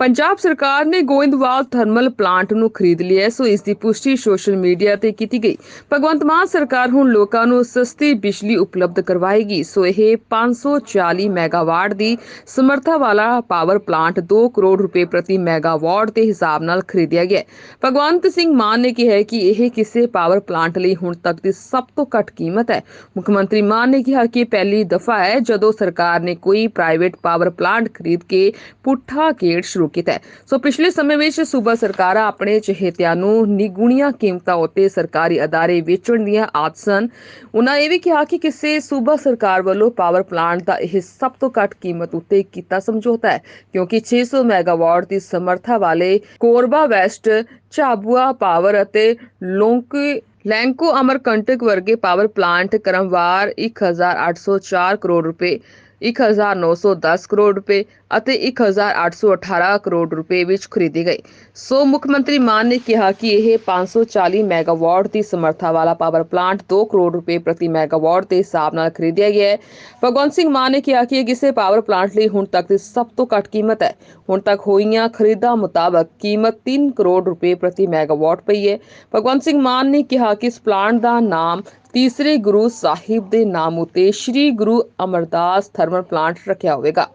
ਪੰਜਾਬ ਸਰਕਾਰ ਨੇ Goindwal thermal plant ਨੂੰ ਖਰੀਦ ਲਿਆ ਸੋ ਇਸ ਦੀ ਪੁਸ਼ਟੀ ਸੋਸ਼ਲ ਮੀਡੀਆ ਤੇ ਕੀਤੀ ਗਈ। ਭਗਵੰਤ ਮਾਨ ਸਰਕਾਰ ਹੁਣ ਲੋਕਾਂ ਨੂੰ ਸਸਤੀ ਬਿਜਲੀ ਉਪਲਬਧ ਕਰਵਾਏਗੀ, ਸੋ ਇਹ 540 ਮੈਗਾਵਾਟ ਦੀ ਸਮਰੱਥਾ ਵਾਲਾ ਪਾਵਰ ਪਲਾਂਟ 2 ਕਰੋੜ ਰੁਪਏ ਪ੍ਰਤੀ ਮੈਗਾਵਾਟ ਦੇ ਹਿਸਾਬ ਨਾਲ ਖਰੀਦਿਆ ਗਿਆ ਭਗਵੰਤ ਸਿੰਘ ਮਾਨ ਨੇ ਕਿਹਾ ਕਿ ਇਹ ਕਿਸੇ ਪਾਵਰ ਪਲਾਂਟ ਲਈ ਹੁਣ ਤੱਕ ਦੀ ਸਭ ਤੋਂ ਘੱਟ ਕੀਮਤ ਹੈ। ਮੁੱਖ ਮੰਤਰੀ ਮਾਨ ਨੇ ਕਿਹਾ ਕਿ ਪਹਿਲੀ ਦਫਾ ਹੈ ਜਦੋਂ ਸਰਕਾਰ ਨੇ ਕੋਈ ਪ੍ਰਾਈਵੇਟ ਪਾਵਰ ਪਲਾਂਟ ਖਰੀਦ ਕੇ ਪੁੱਠਾ ਗੇੜ ਸ਼ੁਰੂ ਕੀਤਾ ਹੈ। ਸੋ ਪਿਛਲੇ ਸਮੇਂ ਵਿੱਚ ਸੂਬਾ ਸਰਕਾਰਾਂ ਆਪਣੇ ਚਹੇਤਿਆਂ ਨੂੰ ਨਿਗੁਣੀਆਂ ਕੀਮਤਾਂ ਉੱਤੇ ਸਰਕਾਰੀ ਅਦਾਰੇ ਵੇਚਣ ਦੀਆਂ ਆਦਤ ਸਨ। ਉਹਨਾਂ ਇਹ ਵੀ ਕਿਹਾ ਕਿ ਕਿਸੇ ਸੂਬਾ ਸਰਕਾਰ ਵੱਲੋਂ ਪਾਵਰ ਪਲਾਂਟ ਦਾ ਇਹ ਸਭ ਤੋਂ ਘੱਟ ਕੀਮਤ ਉੱਤੇ ਕੀਤਾ ਸਮਝੌਤਾ ਹੈ, ਕਿਉਂਕਿ 600 ਮੈਗਾਵਾਟ ਦੀ ਸਮਰੱਥਾ ਵਾਲੇ ਕੋਰਬਾ ਵੈਸਟ, ਝਾਬੂਆ ਪਾਵਰ ਅਤੇ ਲੋਂਕੀ, ਲੈਂਕੋ ਅਮਰਕੰਟਕ ਵਰਗੇ ਪਾਵਰ ਪਲਾਂਟ ਕਰਮਵਾਰ 1804 ਕਰੋੜ ਰੁਪਏ 1910 ਕਰੋੜ ਰੁਪਏ ਅਤੇ 1818 ਕਰੋੜ ਰੁਪਏ ਵਿੱਚ ਖਰੀਦੇ ਗਏ ਸੋ ਮੁੱਖ ਮੰਤਰੀ ਮਾਨ ਨੇ ਕਿਹਾ ਕਿ ਇਹ 540 ਮੈਗਾਵਾਟ ਦੀ ਸਮਰੱਥਾ ਵਾਲਾ ਪਾਵਰ ਪਲਾਂਟ 2 ਕਰੋੜ ਰੁਪਏ ਪ੍ਰਤੀ ਮੈਗਾਵਾਟ ਦੇ ਹਿਸਾਬ ਨਾਲ ਖਰੀਦਿਆ ਗਿਆ ਹੈ। ਭਗਵੰਤ ਸਿੰਘ ਮਾਨ ਨੇ ਕਿਹਾ ਕਿ ਇਹ ਕਿਸੇ ਪਾਵਰ ਪਲਾਂਟ ਲਈ ਹੁਣ ਤੱਕ ਦੀ ਸਭ ਤੋਂ ਘੱਟ ਕੀਮਤ ਹੈ। ਹੁਣ ਤੱਕ ਹੋਈਆਂ ਖਰੀਦਾਂ ਮੁਤਾਬਕ ਕੀਮਤ 3 ਕਰੋੜ ਰੁਪਏ ਪ੍ਰਤੀ ਮੈਗਾਵਾਟ ਪਈ ਹੈ। ਭਗਵੰਤ ਸਿੰਘ ਮਾਨ ਨੇ ਕਿਹਾ ਕਿ ਇਸ ਪਲਾਂਟ ਦਾ ਨਾਮ ਤੀਸਰੇ ਗੁਰੂ ਸਾਹਿਬ ਦੇ ਨਾਮ ਉਤੇ ਸ੍ਰੀ ਗੁਰੂ ਅਮਰਦਾਸ ਥਰਮਲ ਪਲਾਂਟ ਰੱਖਿਆ ਹੋਵੇਗਾ।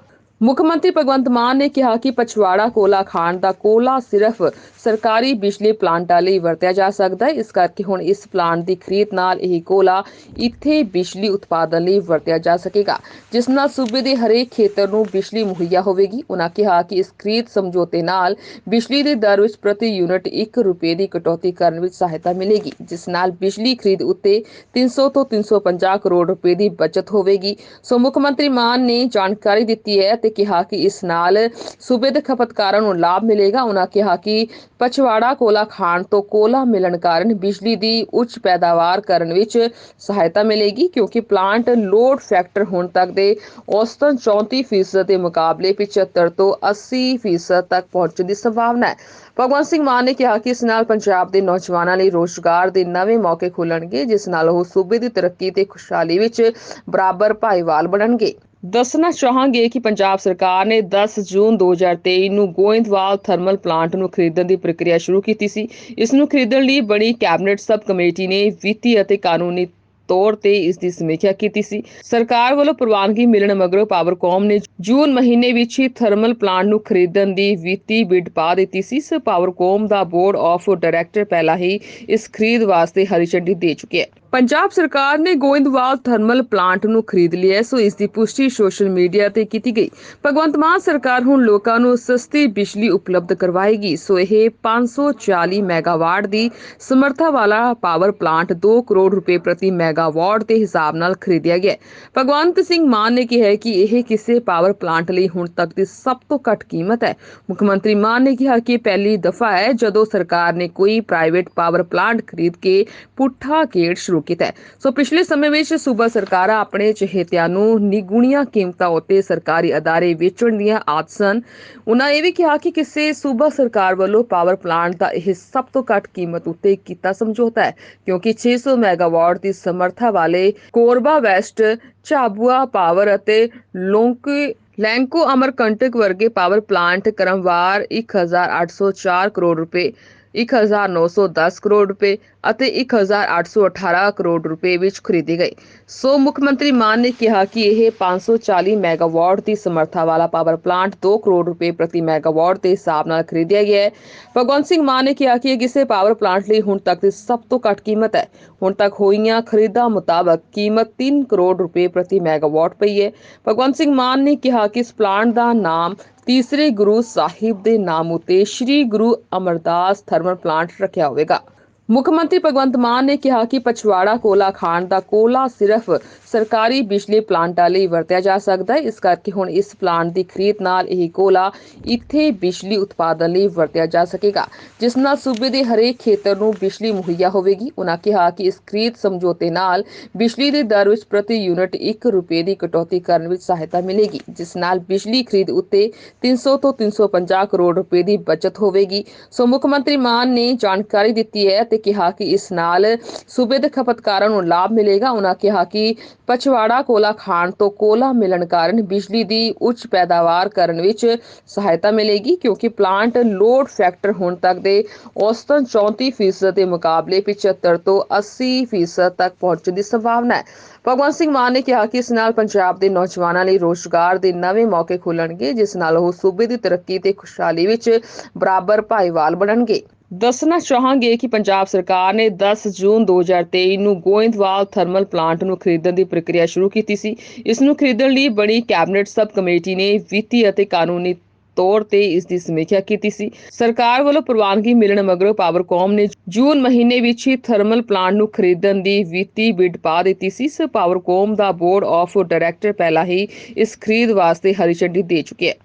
ਮੁੱਖ ਮੰਤਰੀ ਭਗਵੰਤ ਮਾਨ ਨੇ ਕਿਹਾ ਕਿ ਪਛਵਾੜਾ ਕੋਲਾ ਖਾਨ ਦਾ ਕੋਲਾ ਸਿਰਫ ਸਰਕਾਰੀ ਬਿਜਲੀ ਪਲਾਂਟਾਂ ਲਈ ਵਰਤਿਆ ਜਾ ਸਕਦਾ ਹੈ। ਇਸ ਕਰਕੇ ਹੁਣ ਇਸ ਪਲਾਂਟ ਦੀ ਖਰੀਦ ਨਾਲ ਇਹ ਕੋਲਾ ਇੱਥੇ ਬਿਜਲੀ ਉਤਪਾਦਨ ਲਈ ਵਰਤਿਆ ਜਾ ਸਕੇਗਾ, ਜਿਸ ਨਾਲ ਸੂਬੇ ਦੇ ਹਰੇਕ ਖੇਤਰ ਨੂੰ ਬਿਜਲੀ ਮੁਹੱਈਆ ਹੋਵੇਗੀ। ਉਹਨਾਂ ਕਿਹਾ ਕਿ ਇਸ ਖਰੀਦ ਸਮਝੌਤੇ ਨਾਲ ਬਿਜਲੀ ਦੇ ਦਰ ਵਿੱਚ ਪ੍ਰਤੀ ਯੂਨਿਟ 1 ਰੁਪਏ ਦੀ ਕਟੌਤੀ ਕਰਨ ਵਿੱਚ ਸਹਾਇਤਾ ਮਿਲੇਗੀ, ਜਿਸ ਨਾਲ ਬਿਜਲੀ ਖਰੀਦ ਉੱਤੇ 300 ਤੋਂ 350 ਕਰੋੜ ਰੁਪਏ ਦੀ ਬਚਤ ਹੋਵੇਗੀ। ਸੋ ਮੁੱਖ ਮੰਤਰੀ ਮਾਨ ਨੇ ਜਾਣਕਾਰੀ ਦਿੱਤੀ ਹੈ ਤੇ ਕਿਹਾ ਕਿ ਇਸ ਨਾਲ ਸੂਬੇ ਦੇ ਖਪਤਕਾਰਾਂ ਨੂੰ ਲਾਭ ਮਿਲੇਗਾ। ਉਹਨਾਂ ਕਿਹਾ ਕਿ ਪਛਵਾੜਾ ਕੋਲਾ ਖਾਣ ਤੋਂ ਕੋਲਾ ਮਿਲਣ ਕਾਰਨ ਬਿਜਲੀ ਦੀ ਉੱਚ ਪੈਦਾਵਾਰ ਕਰਨ ਵਿੱਚ ਸਹਾਇਤਾ ਮਿਲੇਗੀ, ਕਿਉਂਕਿ ਪਲਾਂਟ ਲੋਡ ਫੈਕਟਰ ਹੁਣ ਤੱਕ ਦੇ ਔਸਤਨ 34% ਦੇ ਮੁਕਾਬਲੇ 75 ਤੋਂ 80% ਤੱਕ ਪਹੁੰਚਣ ਦੀ ਸੰਭਾਵਨਾ ਹੈ। ਭਗਵੰਤ ਸਿੰਘ ਮਾਨ ਨੇ ਕਿਹਾ ਕਿ ਇਸ ਨਾਲ ਪੰਜਾਬ ਦੇ ਨੌਜਵਾਨਾਂ ਲਈ ਰੋਜ਼ਗਾਰ ਦੇ ਨਵੇਂ ਮੌਕੇ ਖੁੱਲਣਗੇ, ਜਿਸ ਨਾਲ ਉਹ ਸੂਬੇ ਦੀ ਤਰੱਕੀ ਤੇ ਖੁਸ਼ਹਾਲੀ ਵਿੱਚ ਬਰਾਬਰ ਭਾਈਵਾਲ ਬਣਨਗੇ। ਦੱਸਣਾ ਚਾਹਾਂਗੇ ਕਿ ਪੰਜਾਬ ਸਰਕਾਰ ਨੇ 10 ਜੂਨ 2023 ਨੂੰ ਗੋਇੰਦਵਾਲ ਥਰਮਲ ਪਲਾਂਟ ਨੂੰ ਖਰੀਦਣ ਦੀ ਪ੍ਰਕਿਰਿਆ ਸ਼ੁਰੂ ਕੀਤੀ ਸੀ। ਇਸ ਨੂੰ ਖਰੀਦਣ ਲਈ ਬਣੀ ਕੈਬਨਿਟ ਸਬ ਕਮੇਟੀ ਨੇ ਵਿੱਤੀ ਅਤੇ ਕਾਨੂੰਨੀ ਤੌਰ ਤੇ ਇਸ ਦੀ ਸਮੀਖਿਆ ਕੀਤੀ ਸੀ। ਸਰਕਾਰ ਵੱਲੋਂ ਪ੍ਰਵਾਨਗੀ ਮਿਲਣ ਮਗਰੋਂ ਪਾਵਰਕੌਮ ਨੇ ਜੂਨ ਮਹੀਨੇ ਵਿੱਚ ਹੀ ਥਰਮਲ ਪਲਾਂਟ ਨੂੰ ਖਰੀਦਣ ਦੀ ਵਿੱਤੀ ਬਿਡ ਪਾ ਦਿੱਤੀ ਸੀ। ਸੋ ਪਾਵਰਕੌਮ ਦਾ ਬੋਰਡ ਆਫ ਡਾਇਰੈਕਟਰ ਪਹਿਲਾਂ ਹੀ ਇਸ ਖਰੀਦ ਵਾਸਤੇ ਹਰੀ ਝੰਡੀ ਦੇ ਚੁੱਕਿਆ ਹੈ। ਪੰਜਾਬ ਸਰਕਾਰ ਨੇ ਗੋਇੰਦਵਾਲ ਥਰਮਲ ਪਲਾਂਟ ਨੂੰ ਖਰੀਦ ਲਿਆ ਹੈ, ਸੋ ਇਸ ਦੀ ਪੁਸ਼ਟੀ ਸੋਸ਼ਲ ਮੀਡੀਆ ਤੇ ਕੀਤੀ ਗਈ। ਭਗਵੰਤ ਮਾਨ ਸਰਕਾਰ ਹੁਣ ਲੋਕਾਂ ਨੂੰ ਸਸਤੀ ਬਿਜਲੀ ਉਪਲਬਧ ਕਰਵਾਏਗੀ ਸੋ ਇਹ 540 ਮੈਗਾਵਾਟ ਦੀ ਸਮਰੱਥਾ ਵਾਲਾ ਪਾਵਰ ਪਲਾਂਟ 2 ਕਰੋੜ ਰੁਪਏ ਪ੍ਰਤੀ ਮੈਗਾਵਾਟ ਦੇ ਹਿਸਾਬ ਨਾਲ ਖਰੀਦਿਆ ਗਿਆ ਭਗਵੰਤ ਸਿੰਘ ਮਾਨ ਨੇ ਕਿਹਾ ਕਿ ਇਹ ਕਿਸੇ ਪਾਵਰ ਪਲਾਂਟ ਲਈ ਹੁਣ ਤੱਕ ਦੀ ਸਭ ਤੋਂ ਘੱਟ ਕੀਮਤ ਹੈ। ਮੁੱਖ ਮੰਤਰੀ ਮਾਨ ਨੇ ਕਿਹਾ ਕਿ ਪਹਿਲੀ ਦਫਾ ਹੈ ਜਦੋਂ ਸਰਕਾਰ ਨੇ ਕੋਈ ਪ੍ਰਾਈਵੇਟ ਪਾਵਰ ਪਲਾਂਟ ਖਰੀਦ ਕੇ ਪੁੱਠਾ ਗੇੜ ਸ਼ੁਰੂ ਕੀਤਾ ਹੈ। ਸੋ ਪਿਛਲੇ ਸਮੇਂ ਵਿੱਚ ਸੂਬਾ ਸਰਕਾਰਾਂ ਆਪਣੇ ਚਹੇਤਿਆਂ ਨੂੰ ਨਿਗੁਣੀਆਂ ਕੀਮਤਾਂ ਉੱਤੇ ਸਰਕਾਰੀ ਅਦਾਰੇ ਵੇਚਣ ਦੀਆਂ ਆਦਤ ਉਹਨਾਂ ਇਹ ਵੀ ਕਿਹਾ ਕਿ ਕਿਸੇ ਸੂਬਾ ਸਰਕਾਰ ਵੱਲੋਂ ਪਾਵਰ ਪਲਾਂਟ ਦਾ ਇਹ ਸਭ ਤੋਂ ਘੱਟ ਕੀਮਤ ਉੱਤੇ ਕੀਤਾ ਸਮਝੌਤਾ ਹੈ, ਕਿਉਂਕਿ 600 ਮੈਗਾਵਾਟ ਦੀ ਸਮਰੱਥਾ ਵਾਲੇ ਕੋਰਬਾ ਵੈਸਟ, ਝਾਬੂਆ ਪਾਵਰ ਅਤੇ ਲੋਂਕੀ, ਲੈਂਕੋ ਅਮਰਕੰਟਕ ਵਰਗੇ ਪਾਵਰ ਪਲਾਂਟ ਕਰਮਵਾਰ 1804 ਕਰੋੜ ਰੁਪਏ 1910 ਕਰੋੜ ਰੁਪਏ ਅਤੇ 1818 ਕਰੋੜ ਰੁਪਏ ਵਿੱਚ ਖਰੀਦੇ ਗਏ ਸੋ ਮੁੱਖ ਮੰਤਰੀ ਮਾਨ ਨੇ ਕਿਹਾ ਕਿ ਇਹ 540 ਮੈਗਾਵਾਟ ਦੀ ਸਮਰੱਥਾ ਵਾਲਾ ਪਾਵਰ ਪਲਾਂਟ 2 ਕਰੋੜ ਰੁਪਏ ਪ੍ਰਤੀ ਮੈਗਾਵਾਟ ਦੇ ਹਿਸਾਬ ਨਾਲ ਖਰੀਦਿਆ ਗਿਆ ਹੈ। ਭਗਵੰਤ ਸਿੰਘ ਮਾਨ ਨੇ ਕਿਹਾ ਕਿ ਕਿਸੇ ਪਾਵਰ ਪਲਾਂਟ ਲਈ ਹੁਣ ਤੱਕ ਦੀ ਸਭ ਤੋਂ ਘੱਟ ਕੀਮਤ ਹੈ। ਹੁਣ ਤੱਕ ਹੋਈਆਂ ਖਰੀਦਾਂ ਮੁਤਾਬਕ ਕੀਮਤ 3 ਕਰੋੜ ਰੁਪਏ ਪ੍ਰਤੀ ਮੈਗਾਵਾਟ ਪਈ ਹੈ। ਭਗਵੰਤ ਸਿੰਘ ਮਾਨ ਨੇ ਕਿਹਾ ਕਿ ਇਸ ਪਲਾਂਟ ਦਾ ਨਾਮ ਤੀਸਰੇ ਗੁਰੂ ਸਾਹਿਬ ਦੇ ਨਾਮ ਉਤੇ ਸ੍ਰੀ ਗੁਰੂ ਅਮਰਦਾਸ ਥਰਮਲ ਪਲਾਂਟ ਰੱਖਿਆ ਹੋਵੇਗਾ। ਮੁੱਖ ਮੰਤਰੀ ਭਗਵੰਤ ਮਾਨ ਨੇ ਕਿਹਾ ਕਿ ਪਛਵਾੜਾ ਕੋਲਾ ਖਾਣ ਦਾ ਕੋਲਾ ਸਿਰਫ ਸਰਕਾਰੀ ਬਿਜਲੀ ਪਲਾਂਟਾਂ ਲਈ ਵਰਤਿਆ ਜਾ ਸਕਦਾ ਹੈ। ਇਸ ਕਰਕੇ ਹੁਣ ਇਸ ਪਲਾਂਟ ਦੀ ਖਰੀਦ ਨਾਲ ਇਹ ਕੋਲਾ ਇੱਥੇ ਬਿਜਲੀ ਉਤਪਾਦਨ ਲਈ ਵਰਤਿਆ ਜਾ ਸਕੇਗਾ, ਜਿਸ ਨਾਲ ਸੂਬੇ ਦੇ ਹਰੇਕ ਖੇਤਰ ਨੂੰ ਬਿਜਲੀ ਮੁਹੱਈਆ ਹੋਵੇਗੀ। ਉਹਨਾਂ ਕਿਹਾ ਕਿ ਇਸ ਖਰੀਦ ਸਮਝੌਤੇ ਨਾਲ ਬਿਜਲੀ ਦੀ ਦਰ ਵਿੱਚ ਪ੍ਰਤੀ ਯੂਨਿਟ 1 ਰੁਪਏ ਦੀ ਕਟੌਤੀ ਕਰਨ ਵਿੱਚ ਸਹਾਇਤਾ ਮਿਲੇਗੀ, ਜਿਸ ਨਾਲ ਬਿਜਲੀ ਖਰੀਦ ਉੱਤੇ 300 ਤੋਂ 350 ਕਰੋੜ ਰੁਪਏ ਦੀ ਬਚਤ ਹੋਵੇਗੀ। ਸੋ ਮੁੱਖ ਮੰਤਰੀ ਮਾਨ ਨੇ ਜਾਣਕਾਰੀ ਦਿੱਤੀ ਹੈ ਤੇ ਕਿਹਾ ਕਿ ਇਸ ਨਾਲ ਸੂਬੇ ਦੇ ਖਪਤਕਾਰਾਂ ਨੂੰ ਲਾਭ ਮਿਲੇਗਾ। ਉਹਨਾਂ ਕਿਹਾ ਕਿ ਪਛਵਾੜਾ ਕੋਲਾ ਖਾਣ ਤੋਂ ਕੋਲਾ ਮਿਲਣ ਕਾਰਨ ਬਿਜਲੀ ਦੀ ਉੱਚ ਪੈਦਾਵਾਰ ਕਰਨ ਵਿੱਚ ਸਹਾਇਤਾ ਮਿਲੇਗੀ, ਕਿਉਂਕਿ ਪਲਾਂਟ ਲੋਡ ਫੈਕਟਰ ਹੁਣ ਤੱਕ ਦੇ ਔਸਤਨ 34% ਦੇ ਮੁਕਾਬਲੇ 75 ਤੋਂ 80% ਤੱਕ ਪਹੁੰਚਣ ਦੀ ਸੰਭਾਵਨਾ ਹੈ। ਭਗਵੰਤ ਸਿੰਘ ਮਾਨ ਨੇ ਕਿਹਾ ਕਿ ਇਸ ਨਾਲ ਪੰਜਾਬ ਦੇ ਨੌਜਵਾਨਾਂ ਲਈ ਰੋਜ਼ਗਾਰ ਦੇ ਨਵੇਂ ਮੌਕੇ ਖੁੱਲਣਗੇ, ਜਿਸ ਨਾਲ ਉਹ ਸੂਬੇ ਦੀ ਤਰੱਕੀ ਤੇ ਖੁਸ਼ਹਾਲੀ ਵਿੱਚ ਬਰਾਬਰ ਭਾਈਵਾਲ ਬਣਨਗੇ। ਦੱਸਣਾ ਚਾਹਾਂਗੇ ਕਿ ਪੰਜਾਬ ਸਰਕਾਰ ਨੇ 10 ਜੂਨ 2023 ਨੂੰ ਗੋਇੰਦਵਾਲ ਥਰਮਲ ਪਲਾਂਟ ਨੂੰ ਖਰੀਦਣ ਦੀ ਪ੍ਰਕਿਰਿਆ ਸ਼ੁਰੂ ਕੀਤੀ ਸੀ। ਇਸ ਨੂੰ ਖਰੀਦਣ ਲਈ ਬਣੀ ਕੈਬਨਿਟ ਸਬ ਕਮੇਟੀ ਨੇ ਵਿੱਤੀ ਅਤੇ ਕਾਨੂੰਨੀ ਤੌਰ ਤੇ ਇਸ ਦੀ ਸਮੀਖਿਆ ਕੀਤੀ ਸੀ। ਸਰਕਾਰ ਵੱਲੋਂ ਪ੍ਰਵਾਨਗੀ ਮਿਲਣ ਮਗਰੋਂ ਪਾਵਰਕੌਮ ਨੇ ਜੂਨ ਮਹੀਨੇ ਵਿੱਚ ਹੀ ਥਰਮਲ ਪਲਾਂਟ ਨੂੰ ਖਰੀਦਣ ਦੀ ਵਿੱਤੀ ਬਿਡ ਪਾ ਦਿੱਤੀ ਸੀ। ਸੋ ਪਾਵਰਕੌਮ ਦਾ ਬੋਰਡ ਆਫ ਡਾਇਰੈਕਟਰ ਪਹਿਲਾਂ ਹੀ ਇਸ ਖਰੀਦ ਵਾਸਤੇ ਹਰੀ ਝੰਡੀ ਦੇ ਚੁੱਕਿਆ ਹੈ।